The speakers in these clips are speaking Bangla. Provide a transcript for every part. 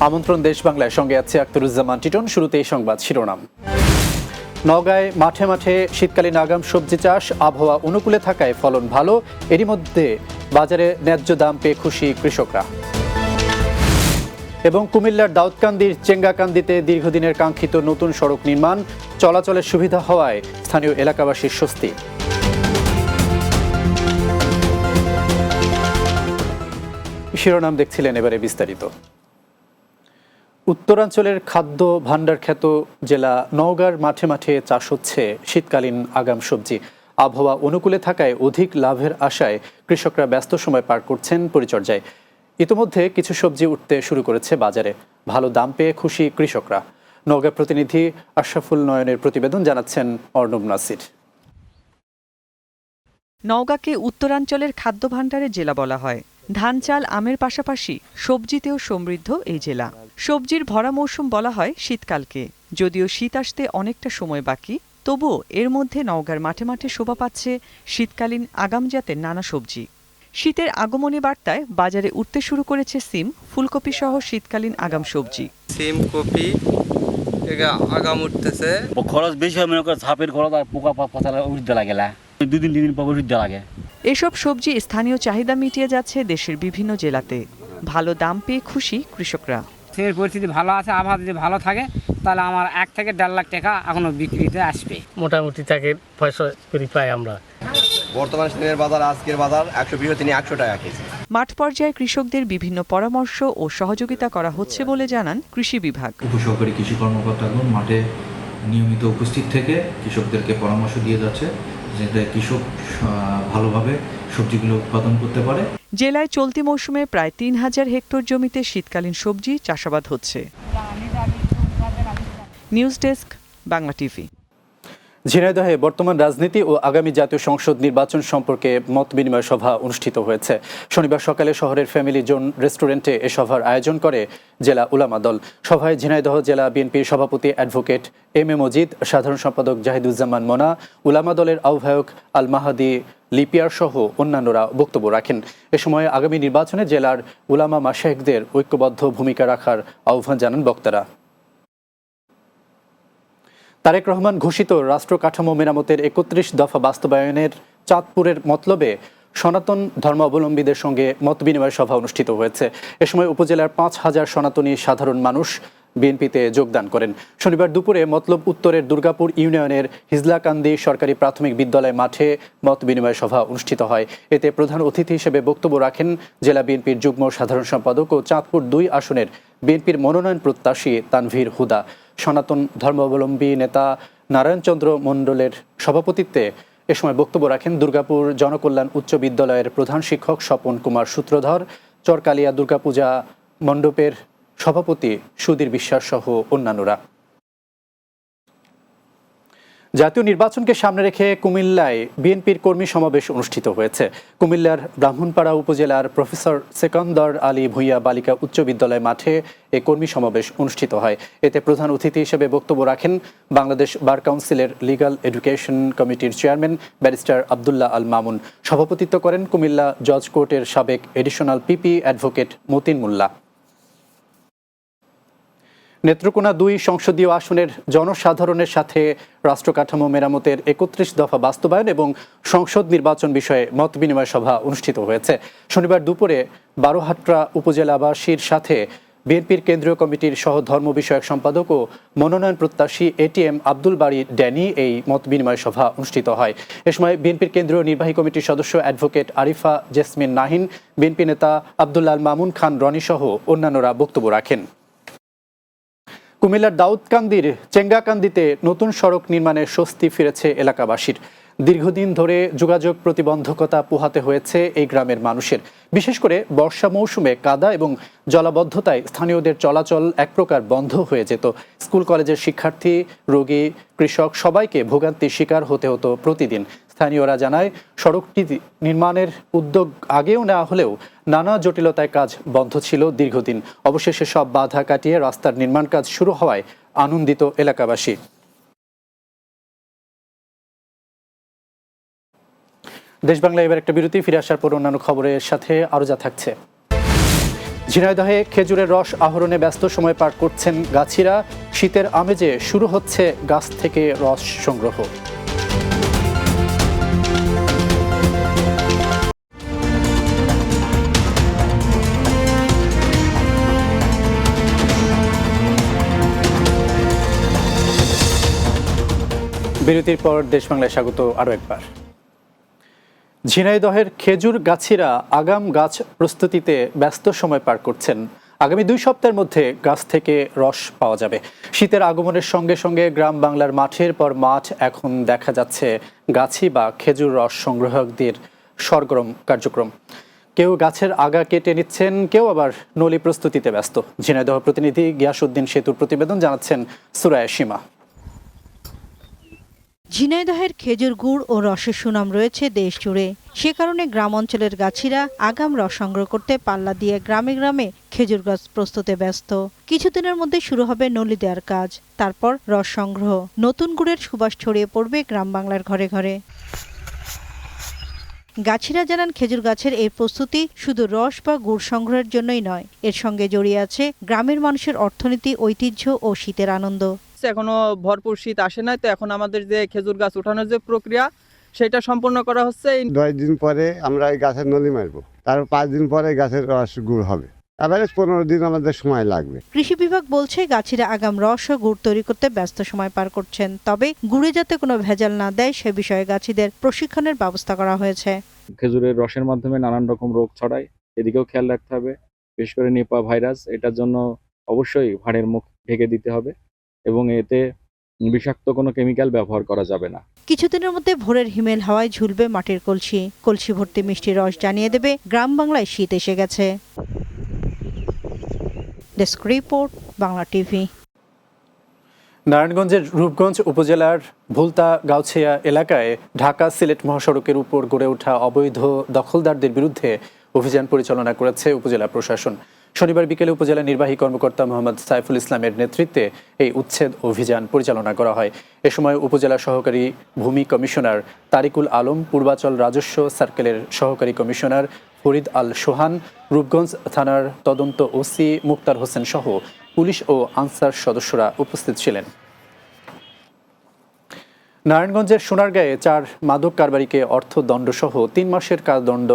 আমন্ত্রণ দেশ বাংলায়। সঙ্গে আছে আক্তারুজ্জামান টিটন। শুরুতে এই সংবাদ শিরোনাম। নওগাঁয় মাঠে মাঠে শীতকালীন আগাম সবজি চাষ, আবহাওয়া অনুকূলে থাকায় ফলন ভালো। এরই মধ্যে বাজারে ন্যায্য দাম পেয়ে খুশি কৃষকরা। এবং কুমিল্লার দাউদকান্দির চেঙ্গাকান্দিতে দীর্ঘদিনের কাঙ্ক্ষিত নতুন সড়ক নির্মাণ, চলাচলের সুবিধা হওয়ায় স্থানীয় এলাকাবাসীর স্বস্তি। শিরোনাম দেখছিলেন এবারে বিস্তারিত। উত্তরাঞ্চলের খাদ্য ভাণ্ডার খ্যাত জেলা নওগাঁর মাঠে মাঠে চাষ হচ্ছে শীতকালীন আগাম সবজি। আবহাওয়া অনুকূলে থাকায় অধিক লাভের আশায় কৃষকরা ব্যস্ত সময় পার করছেন পরিচর্যায়। ইতোমধ্যে কিছু সবজি উঠতে শুরু করেছে বাজারে। ভালো দাম পেয়ে খুশি কৃষকরা। নওগাঁ প্রতিনিধি আশরাফুল নয়নের প্রতিবেদন জানাচ্ছেন অর্ণব নাসির। নওগাঁকে উত্তরাঞ্চলের খাদ্য ভাণ্ডারের জেলা বলা হয়। ধান চাল আমের পাশাপাশি সবজিতেও সমৃদ্ধ এই জেলা। সবজির ভরা মৌসুম বলা হয় শীতকালকে। যদিও শীত আসতে অনেকটা সময় বাকি তবুও এর মধ্যে নওগাঁর মাঠে মাঠে শোভা পাচ্ছে শীতকালীন আগাম জাতের নানা সবজি। শীতের আগমনী বার্তায় বাজারে উঠতে শুরু করেছে সিম ফুলকপি সহ শীতকালীন আগাম সবজি। সিম কপি আগাম উঠতেছে। খরচ বেশি হয় মনে করে ঝাপের খরচ আর পোকা পচা উঠতে লাগে না। দুদিন তিন দিন পর উঠতে লাগে। এসব সবজি স্থানীয় চাহিদা মিটিয়ে যাচ্ছে দেশের বিভিন্ন জেলাতে। ভালো দাম পেয়ে খুশি কৃষকরা। সিমের পরিস্থিতি ভালো আছে আবহাওয়া যদি ভালো থাকে তাহলে আমার এক থেকে দেড় লাখ টাকা এখনও বিক্রিতে আসবে। মোটামুটি তাকে পয়সা করে পাই আমরা। বর্তমান সিমের বাজার আজকের বাজার একশো বিশ তিনি একশো টাকা কেজি। মাঠ পর্যায়ে কৃষকদের বিভিন্ন পরামর্শ ও সহযোগিতা করা হচ্ছে বলে জানান কৃষি বিভাগ। উপসহকারী কৃষি কর্মকর্তাগণ মাঠে নিয়মিত উপস্থিত থেকে কৃষকদেরকে পরামর্শ দিয়ে যাচ্ছে। যাতে কৃষক ভালোভাবে সবজিগুলো উৎপাদন করতে পারে। জেলায় চলতি মৌসুমে প্রায় তিন হাজার হেক্টর জমিতে শীতকালীন সবজি চাষাবাদ হচ্ছে। News desk Bangla TV. ঝিনাইদহে বর্তমান রাজনীতি ও আগামী জাতীয় সংসদ নির্বাচন সম্পর্কে মত বিনিময় সভা অনুষ্ঠিত হয়েছে। শনিবার সকালে শহরের ফ্যামিলি জোন রেস্টুরেন্টে এ সভার আয়োজন করে জেলা উলামা দল। সভায় ঝিনাইদহ জেলা বিএনপির সভাপতি অ্যাডভোকেট এম এ মজিদ, সাধারণ সম্পাদক জাহিদুজ্জামান মোনা, উলামা দলের আহ্বায়ক আল মাহাদি লিপিয়ার সহ অন্যান্যরা বক্তব্য রাখেন। এ সময় আগামী নির্বাচনে জেলার উলামা মাসায়েকদের ঐক্যবদ্ধ ভূমিকা রাখার আহ্বান জানান বক্তারা। তারেক রহমান ঘোষিত রাষ্ট্র কাঠামো মেরামতের একত্রিশ দফা বাস্তবায়নের চাঁদপুরের মতলবে সনাতন ধর্মাবলম্বীদের সঙ্গে মত বিনিময় সভা অনুষ্ঠিত হয়েছে। এ সময় উপজেলার পাঁচ হাজার সনাতনী সাধারণ মানুষ বিএনপিতে যোগদান করেন। শনিবার দুপুরে মতলব উত্তরের দুর্গাপুর ইউনিয়নের হিজলাকান্দি সরকারি প্রাথমিক বিদ্যালয় মাঠে মত বিনিময় সভা অনুষ্ঠিত হয়। এতে প্রধান অতিথি হিসেবে বক্তব্য রাখেন জেলা বিএনপির যুগ্ম সাধারণ সম্পাদক ও চাঁদপুর দুই আসনের বিএনপির মনোনয়ন প্রত্যাশী তানভীর হুদা। সনাতন ধর্মাবলম্বী নেতা নারায়ণচন্দ্র মণ্ডলের সভাপতিত্বে এ সময় বক্তব্য রাখেন দুর্গাপুর জনকল্যাণ উচ্চ বিদ্যালয়ের প্রধান শিক্ষক স্বপন কুমার সূত্রধর, চরকালিয়া দুর্গাপূজা মণ্ডপের সভাপতি সুধীর বিশ্বাস সহ অন্যান্যরা। জাতীয় নির্বাচনকে সামনে রেখে কুমিল্লায় বিএনপির কর্মী সমাবেশ অনুষ্ঠিত হয়েছে। কুমিল্লার ব্রাহ্মণপাড়া উপজেলার প্রফেসর সেকন্দর আলী ভূঁইয়া বালিকা উচ্চ বিদ্যালয় মাঠে এ কর্মী সমাবেশ অনুষ্ঠিত হয়। এতে প্রধান অতিথি হিসেবে বক্তব্য রাখেন বাংলাদেশ বার কাউন্সিলের লিগাল এডুকেশন কমিটির চেয়ারম্যান ব্যারিস্টার আবদুল্লাহ আল মামুন। সভাপতিত্ব করেন কুমিল্লা জজ কোর্টের সাবেক additional PP advocate Motin Molla. Netrokona দুই সংসদীয় আসনের জনসাধারণের সাথে রাষ্ট্র কাঠামো মেরামতের একত্রিশ দফা বাস্তবায়ন এবং সংসদ নির্বাচন বিষয়ে মত বিনিময় সভা অনুষ্ঠিত হয়েছে। শনিবার দুপুরে বারোহাট্রা উপজেলাবাসীর সাথে বিএনপির কেন্দ্রীয় কমিটির সহ ধর্ম বিষয়ক সম্পাদক ও মনোনয়ন প্রত্যাশী এটিএম আব্দুল বাড়ি ড্যানি এই মত বিনিময় সভা অনুষ্ঠিত হয়। এ সময় বিএনপির কেন্দ্রীয় নির্বাহী কমিটির সদস্য অ্যাডভোকেট আরিফা জেসমিন নাহিন, বিএনপি নেতা আবদুল্লাল মামুন খান রনি সহ অন্যান্যরা বক্তব্য রাখেন। কুমিল্লার দাউদকান্দির চেঙ্গাকান্দিতে নতুন সড়ক নির্মাণে স্বস্তি ফিরেছে এলাকাবাসীর। দীর্ঘদিন ধরে যোগাযোগ প্রতিবন্ধকতা পোহাতে হয়েছে এই গ্রামের মানুষের। বিশেষ করে বর্ষা মৌসুমে কাদা এবং জলাবদ্ধতায় স্থানীয়দের চলাচল এক প্রকার বন্ধ হয়ে যেত। স্কুল, কলেজের শিক্ষার্থী, রোগী, কৃষক সবাইকে ভোগান্তির শিকার হতে হতো প্রতিদিন। স্থানীয়রা জানায়, সড়কটি নির্মাণের উদ্যোগ আগেও নেওয়া হলেও নানা জটিলতায় কাজ বন্ধ ছিল দীর্ঘদিন। অবশেষে সব বাধা কাটিয়ে রাস্তার নির্মাণ কাজ শুরু হওয়ায় আনন্দিত এলাকাবাসী। দেশ বাংলা এবার একটা বিরতি, ফিরে আসার পর অন্যান্য খবরের সাথে আরও যা থাকছে। ঝিনাইদহে খেজুরের রস আহরণে ব্যস্ত সময় পার করছেন গাছিরা। শীতের আমেজে শুরু হচ্ছে গাছ থেকে রস সংগ্রহ। বিরতির পর দেশ বাংলায় স্বাগত আরও একবার। ঝিনাইদহের খেজুর গাছিরা আগাম গাছ প্রস্তুতিতে ব্যস্ত সময় পার করছেন। আগামী দুই সপ্তাহের মধ্যে গাছ থেকে রস পাওয়া যাবে। শীতের আগমনের সঙ্গে সঙ্গে গ্রাম বাংলার মাঠের পর মাঠ, এখন দেখা যাচ্ছে গাছি বা খেজুর রস সংগ্রাহকদের সরগরম কার্যক্রম। কেউ গাছের আগা কেটে নিচ্ছেন, কেউ আবার নলি প্রস্তুতিতে ব্যস্ত। ঝিনাইদহ প্রতিনিধি গিয়াসউদ্দিন সেতুর প্রতিবেদন জানাচ্ছেন সুরায় সীমা। ঝিনাইদহের খেজুর গুড় ও রসের সুনাম রয়েছে দেশ জুড়ে। সে কারণে গ্রাম অঞ্চলের গাছিরা আগাম রস সংগ্রহ করতে পাল্লা দিয়ে গ্রামে গ্রামে খেজুর গাছ প্রস্তুতে ব্যস্ত। কিছুদিনের মধ্যে শুরু হবে নলি দেওয়ার কাজ, তারপর রস সংগ্রহ। নতুন গুড়ের সুবাস ছড়িয়ে পড়বে গ্রাম বাংলার ঘরে ঘরে। গাছিরা জানান খেজুর গাছের এই প্রস্তুতি শুধু রস বা গুড় সংগ্রহের জন্যই নয়, এর সঙ্গে জড়িয়ে আছে গ্রামের মানুষের অর্থনীতি, ঐতিহ্য ও শীতের আনন্দ। এখনও ভরপুর শীত আসে নাই তো এখন আমাদের যে খেজুর গাছ ওঠানোর যে প্রক্রিয়া সেটা সম্পূর্ণ করা হচ্ছে। এই দশ দিন পরে আমরা এই গাছের নলি মারবো তার পাঁচ দিন পরে গাছের রস গুড় হবে। এবারে পনেরো দিন আমাদের সময় লাগবে। কৃষি বিভাগ বলছে গাছিরা আগাম রস ও গুড় তৈরি করতে ব্যস্ত সময় পার করছেন তবে গুড়ে যাতে কোনো ভেজাল না দেয় সে বিষয়ে গাছিদের প্রশিক্ষণের ব্যবস্থা করা হয়েছে। খেজুরের রসের মাধ্যমে নানান রকম রোগ ছড়ায় এদিকেও খেয়াল রাখতে হবে বিশেষ করে নিপা ভাইরাস এটার জন্য অবশ্যই ভাঁড়ের মুখ ঢেকে দিতে হবে। এবং এতে বিষাক্ত কোনো কেমিক্যাল ব্যবহার করা যাবে না। কিছুদিনের মধ্যে ভোরের হিমেল হাওয়ায় ঝুলবে মাটির কলসি। কলসি ভর্তি মিষ্টি রস জানিয়ে দেবে গ্রাম বাংলায় শীত এসে গেছে। Desk report Bangla TV. নারায়ণগঞ্জের রূপগঞ্জ উপজেলার ভুলতা গাউছিয়া এলাকায় ঢাকা সিলেট মহাসড়কের উপর গড়ে ওঠা অবৈধ দখলদারদের বিরুদ্ধে অভিযান পরিচালনা করেছে উপজেলা প্রশাসন। শনিবার বিকেলে উপজেলা নির্বাহী কর্মকর্তা মোহাম্মদ সাইফুল ইসলামের নেতৃত্বে এই উচ্ছেদ অভিযান পরিচালনা করা হয়। এ সময় উপজেলা সহকারী ভূমি কমিশনার তারিকুল আলম, পূর্বাচল রাজস্ব সার্কেলের সহকারী কমিশনার ফরিদ আল সোহান, রূপগঞ্জ থানার তদন্ত ওসি মুক্তার হোসেন সহ পুলিশ ও আনসার সদস্যরা উপস্থিত ছিলেন। নারায়ণগঞ্জের সোনারগাঁয়ে চার মাদক কারবারিকে অর্থদণ্ড সহ তিন মাসের কারাদণ্ড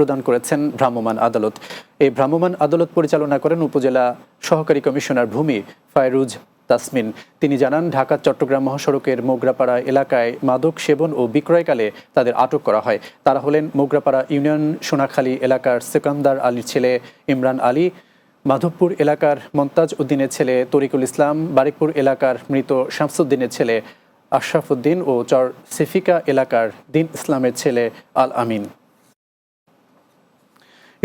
প্রদান করেছেন ভ্রাম্যমাণ আদালত। এই ভ্রাম্যমাণ আদালত পরিচালনা করেন উপজেলা সহকারী কমিশনার ভূমি ফায়রুজ তাসমিন। তিনি জানান, ঢাকা, চট্টগ্রাম মহাসড়কের মোগরাপাড়া এলাকায় মাদক সেবন ও বিক্রয়কালে তাদের আটক করা হয়। তারা হলেন মোগরাপাড়া ইউনিয়ন সোনাখালী এলাকার সেকান্দার আলীর ছেলে ইমরান আলী, মাধবপুর এলাকার মন্তাজ উদ্দিনের ছেলে তরিকুল ইসলাম, বারিকপুর এলাকার মৃত শামসুদ্দিনের ছেলে আশরাফুদ্দিন ও চর সিফিকা এলাকার দিন ইসলামের ছেলে আল আমিন।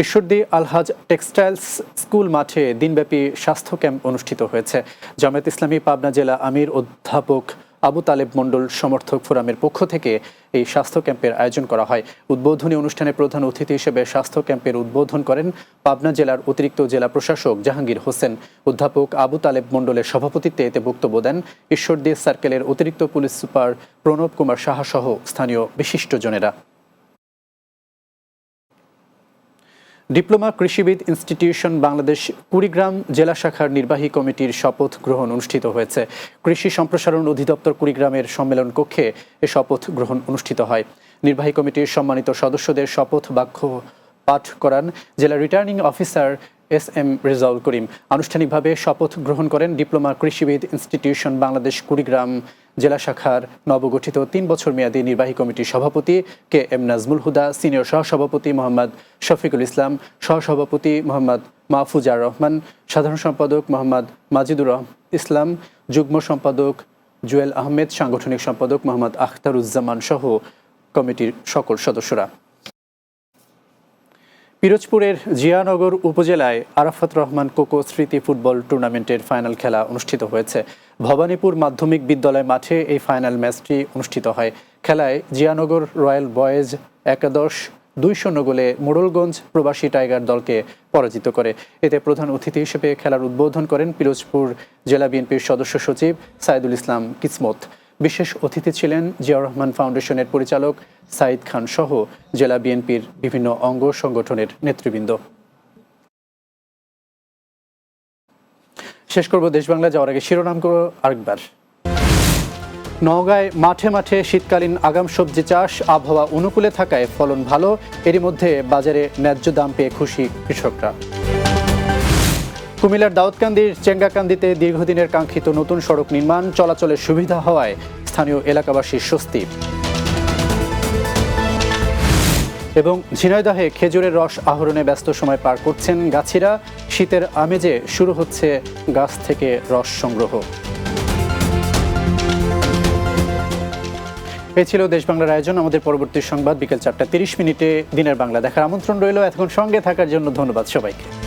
ঈশ্বরদী আলহাজ টেক্সটাইলস স্কুল মাঠে দিনব্যাপী স্বাস্থ্য ক্যাম্প অনুষ্ঠিত হয়েছে। জামায়াত ইসলামী পাবনা জেলা আমির অধ্যাপক আবু তালেব মণ্ডল সমর্থক ফোরামের পক্ষ থেকে এই স্বাস্থ্য ক্যাম্পের আয়োজন করা হয়। উদ্বোধনী অনুষ্ঠানে প্রধান অতিথি হিসেবে স্বাস্থ্য ক্যাম্পের উদ্বোধন করেন পাবনা জেলার অতিরিক্ত জেলা প্রশাসক জাহাঙ্গীর হোসেন। অধ্যাপক আবু তালেব মণ্ডলের সভাপতিত্বে এতে বক্তব্য দেন ঈশ্বরদী সার্কেলের অতিরিক্ত পুলিশ সুপার প্রণব কুমার সাহা সহ স্থানীয় বিশিষ্টজনেরা ডিপ্লোমা কৃষিবিদ ইনস্টিটিউশন বাংলাদেশ কুড়িগ্রাম জেলা শাখার নির্বাহী কমিটির শপথ গ্রহণ অনুষ্ঠিত হয়েছে। কৃষি সম্প্রসারণ অধিদপ্তর কুড়িগ্রামের সম্মেলন কক্ষে এ শপথ গ্রহণ অনুষ্ঠিত হয়। নির্বাহী কমিটির সম্মানিত সদস্যদের শপথ বাক্য পাঠ করান জেলা returning officer S M Rezaul Karim. আনুষ্ঠানিকভাবে শপথ গ্রহণ করেন ডিপ্লোমা কৃষিবিদ ইনস্টিটিউশন বাংলাদেশ কুড়িগ্রাম জেলা শাখার নবগঠিত তিন বছর মেয়াদী নির্বাহী কমিটির সভাপতি K M Nazmul Huda, senior সহসভাপতি মোহাম্মদ শফিকুল ইসলাম, সহসভাপতি মোহাম্মদ মাহফুজার রহমান, সাধারণ সম্পাদক মোহাম্মদ মাজিদুর ইসলাম, যুগ্ম সম্পাদক জুয়েল আহমেদ, সাংগঠনিক সম্পাদক মোহাম্মদ আখতারুজ্জামান সহ কমিটির সকল সদস্যরা। পিরোজপুরের জিয়ানগর উপজেলায় আরাফাত রহমান কোকো স্মৃতি ফুটবল টুর্নামেন্টের ফাইনাল খেলা অনুষ্ঠিত হয়েছে। ভবানীপুর মাধ্যমিক বিদ্যালয় মাঠে এই ফাইনাল ম্যাচটি অনুষ্ঠিত হয়। খেলায় জিয়ানগর রয়্যাল বয়েজ একাদশ দুই শূন্য গোলে মোড়লগঞ্জ প্রবাসী টাইগার দলকে পরাজিত করে। এতে প্রধান অতিথি হিসেবে খেলার উদ্বোধন করেন পিরোজপুর জেলা বিএনপির সদস্য সচিব সাইদুল ইসলাম কিসমত। বিশেষ অতিথি ছিলেন জিয়াউর রহমান ফাউন্ডেশনের পরিচালক সাইদ খান সহ জেলা বিএনপির বিভিন্ন অঙ্গ সংগঠনের নেতৃবৃন্দ। শেষ করব দেশ বাংলা, যাওয়ার আগে শিরোনাম করো আরেকবার। নওগাঁয় মাঠে মাঠে শীতকালীন আগাম সবজি চাষ আবহাওয়া অনুকূলে থাকায় ফলন ভালো, এরই মধ্যে বাজারে ন্যায্য দাম পেয়ে খুশি কৃষকরা। কুমিল্লার দাউদকান্দির চেঙ্গাকান্দিতে দীর্ঘদিনের কাঙ্ক্ষিত নতুন সড়ক নির্মাণ, চলাচলের সুবিধা হওয়ায় স্থানীয় এলাকাবাসীর স্বস্তি। এবং ঝিনাইদহে খেজুরের রস আহরণে ব্যস্ত সময় পার করছেন গাছিরা। শীতের আমেজে শুরু হচ্ছে গাছ থেকে রস সংগ্রহ। এ ছিল দেশ বাংলার আয়োজন। আমাদের পরবর্তী সংবাদ বিকেল চারটা তিরিশ মিনিটে দিনের বাংলা দেখার আমন্ত্রণ রইল। এতক্ষণ সঙ্গে থাকার জন্য ধন্যবাদ সবাইকে।